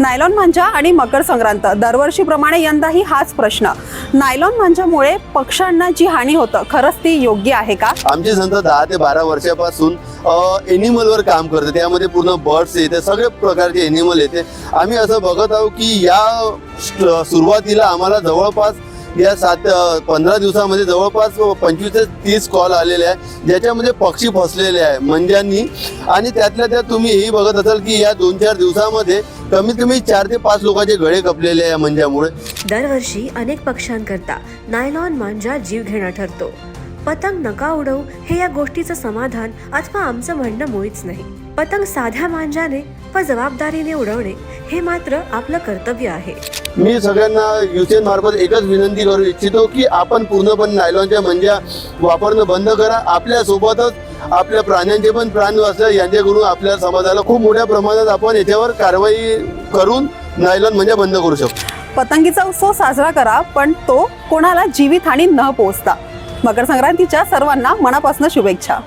Nylon मांजा आणि मकर संक्रांत. दरवर्षीप्रमाणे यंदाही हाच प्रश्न. नायलॉन मांजामुळे पक्ष्यांना जी हानी होतं खरंच ती योग्य आहे का? आमची संस्था दहा ते बारा वर्षापासून एनिमलवर काम करते त्यामध्ये पूर्ण बर्ड्स येते सगळे प्रकारचे एनिमल येते. आम्ही असं बघत आहोत की या सुरुवातीला आम्हाला जवळपास या सात पंधरा दिवसामध्ये जवळपास पंचवीस ते तीस कॉल आलेले आहे ज्याच्यामध्ये पक्षी फसलेले आहे मंज्यांनी आणि त्यातल्या त्यात तुम्ही हेही बघत असाल की या दोन चार दिवसामध्ये कमीत कमी चार ते पाच लोकांचे गळे कपलेले आहे मंज्यामुळे दरवर्षी अनेक पक्ष्यांकरता नायलॉन मांजा जीव घेणा ठरतो. पतंग नका उडवू हे या गोष्टीचं समाधान अथवा आमचं म्हणणं मुळीच नाही. पतंग साध्या मांजाने व जबाबदारीने उडवणे हे मात्र आपलं कर्तव्य आहे. मी सगळ्यांना युसेन मार्फत एकच विनंती करू इच्छितो की आपण पूर्णपणे नायलॉनच्या मंज्या वापरणं बंद करा. आपल्या सोबतच आपल्या प्राण्यांचे पण प्राण वाचले यांच्याकडून आपल्या समाजाला खूप मोठ्या प्रमाणात आपण याच्यावर कारवाई करून नायलॉन म्हणजे बंद करू शकतो. पतंगीचा उत्सव साजरा करा पण तो कोणाला जीवितहानी न पोचता मकर संक्रांतीच्या सर्वांना मनापासून शुभेच्छा.